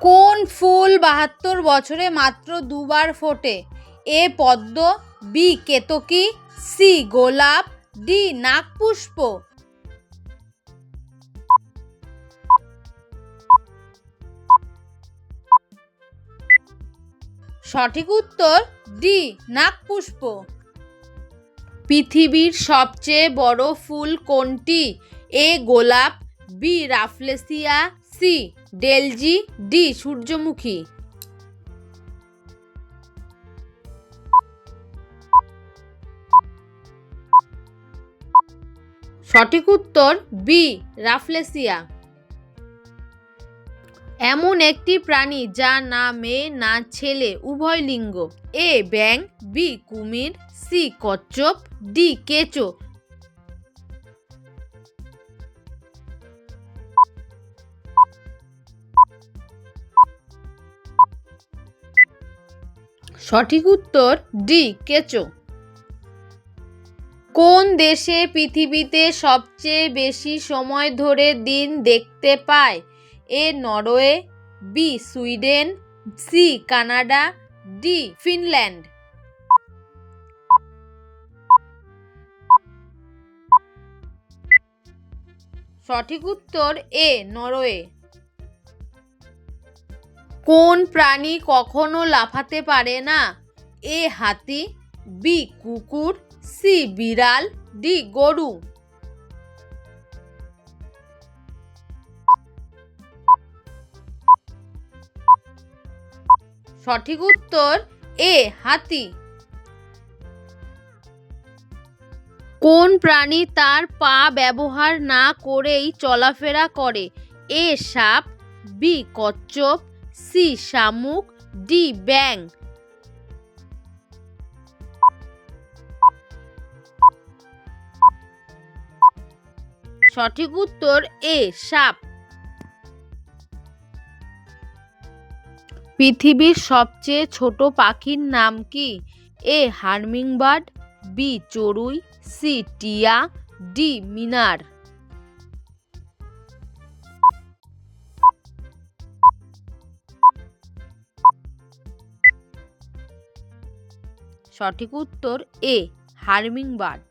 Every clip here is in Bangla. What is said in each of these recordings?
কোন ফুল বাহাত্তর বছরে মাত্র দুবার ফোটে? এ পদ্ম, বি কেতকী, সি গোলাপ, ডি নাগপুষ্প। সঠিক উত্তর, ডি নাগপুষ্প। পৃথিবীর সবচেয়ে বড় ফুল কোনটি? এ গোলাপ, বি রাফলেসিয়া, সি ডেলজি, ডি, সূর্যমুখী। সঠিক উত্তর, বি, রাফলেসিয়া। এমন একটি প্রাণী যা না মেয়ে, না ছেলে, উভয় লিঙ্গ। এ ব্যাং বি, কুমির, সি, কচ্ছপ, ডি, কেঁচো। সঠিক উত্তর ডি, কেঁচো। কোন দেশে পৃথিবীতে সবচেয়ে বেশি সময় ধরে দিন দেখতে পায়? A, Norway B Sweden C Canada D Finland. সঠিক উত্তর এ, নরওয়ে। কোন প্রাণী কখনো লাফাতে পারে না? এ হাতি, বি কুকুর, সি বিড়াল, ডি গরু। সঠিক উত্তর, এ হাতি। কোন প্রাণী তার পা ব্যবহার না করেই চলাফেরা করে? এ সাপ, বি কচ্ছপ সি শামুক, ডি ব্যাং। সঠিক উত্তর এ, সাপ। পৃথিবীর সবচেয়ে ছোট পাখির নাম কি? এ, হার্মিংবার্ড, বি, চড়ুই, সি, টিয়া, ডি, মিনার। সঠিক উত্তর এ, হার্মিং বার্ড।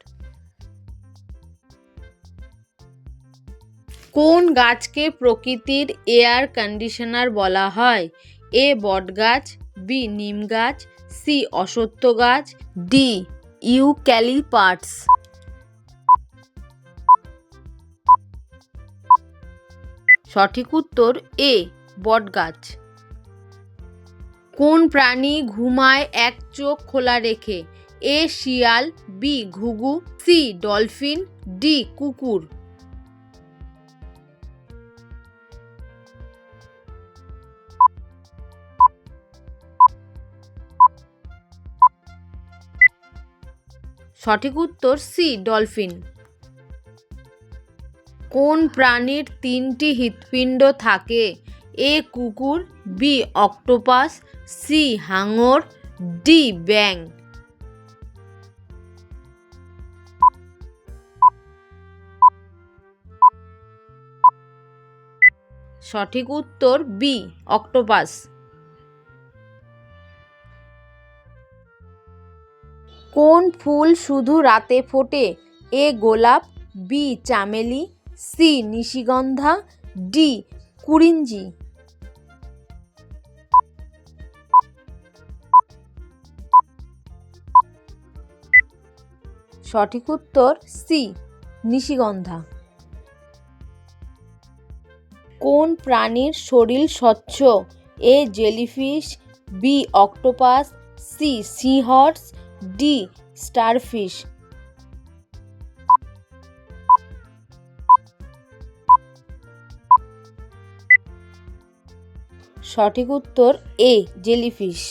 কোন গাছকে প্রকৃতির এয়ার কন্ডিশনার বলা হয়? এ, বটগাছ, বি নিম গাছ সি, অশ্বত্থ গাছ, ডি, ইউক্যালিপাটস। সঠিক উত্তর এ, বটগাছ। কোন প্রাণী ঘুমায় এক চোখ খোলা রেখে? এ শিয়াল, বি ঘুঘু, সি ডলফিন, ডি কুকুর। সঠিক উত্তর সি ডলফিন। কোন প্রাণীর তিনটি হৃৎপিণ্ড থাকে? এ কুকুর, বি অক্টোপাস, সি হাঙর, ডি ব্যাং সঠিক উত্তর বি, অক্টোপাস। কোন ফুল শুধু রাতে ফোটে? এ গোলাপ, বি চামেলি, সি নিশিগন্ধা, ডি কুরিঞ্জি। সঠিক উত্তর সি, নিশিগন্ধা। কোন প্রাণীর শরীর স্বচ্ছ? A, jellyfish, B, octopus, C sea horse D, starfish. সঠিক উত্তর এ, জেলিফিশ।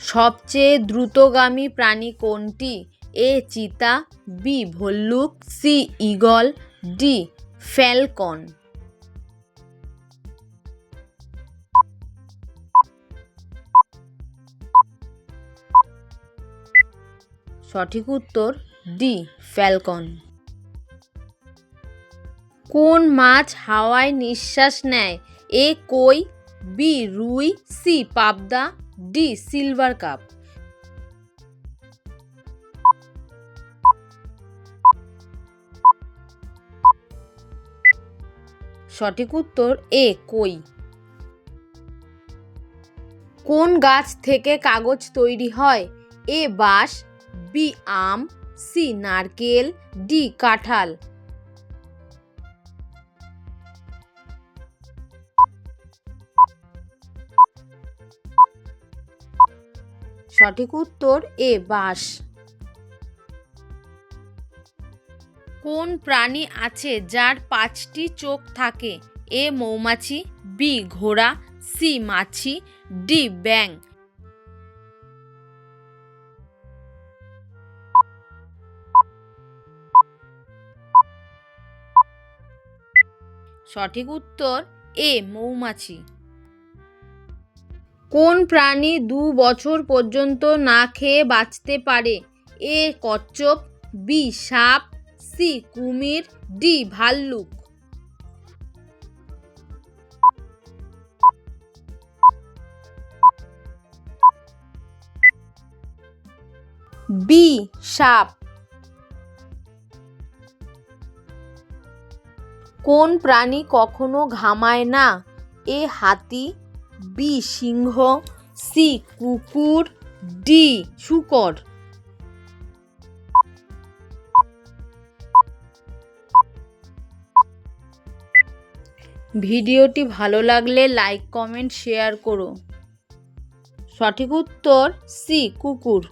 সবচেয়ে দ্রুতগামী প্রাণী কোনটি? এ, চিতা, বি, ভল্লুক, সি, ঈগল, ডি, ফ্যালকন। সঠিক উত্তর, ডি, ফ্যালকন। কোন মাছ হাওয়ায় নিঃশ্বাস নেয়? এ, কই, বি, রুই, সি, পাবদা ডি, সিলভার কাপ। সঠিক উত্তর, এ, কই। কোন গাছ থেকে কাগজ তৈরি হয়? এ, বাঁশ, বি, আম, সি, নারকেল, ডি, কাঁঠাল। সঠিক উত্তর এ বাস কোন প্রাণী আছে যার পাঁচটি চোখ থাকে? এ, মৌমাছি, বি, ঘোড়া, সি, মাছি, ডি ব্যাং সঠিক উত্তর এ, মৌমাছি। কোন প্রাণী দু বছর পর্যন্ত না খেয়ে বাঁচতে পারে? এ কচ্ছপ, বি সাপ, সি কুমির, ডি ভাল্লুক। বি সাপ। কোন প্রাণী কখনো ঘামায় না? এ হাতি বি সিংহ, সি কুকুর, ডি শুকর। ভিডিওটি ভালো লাগলে লাইক, কমেন্ট, শেয়ার করো। সঠিক উত্তর সি কুকুর।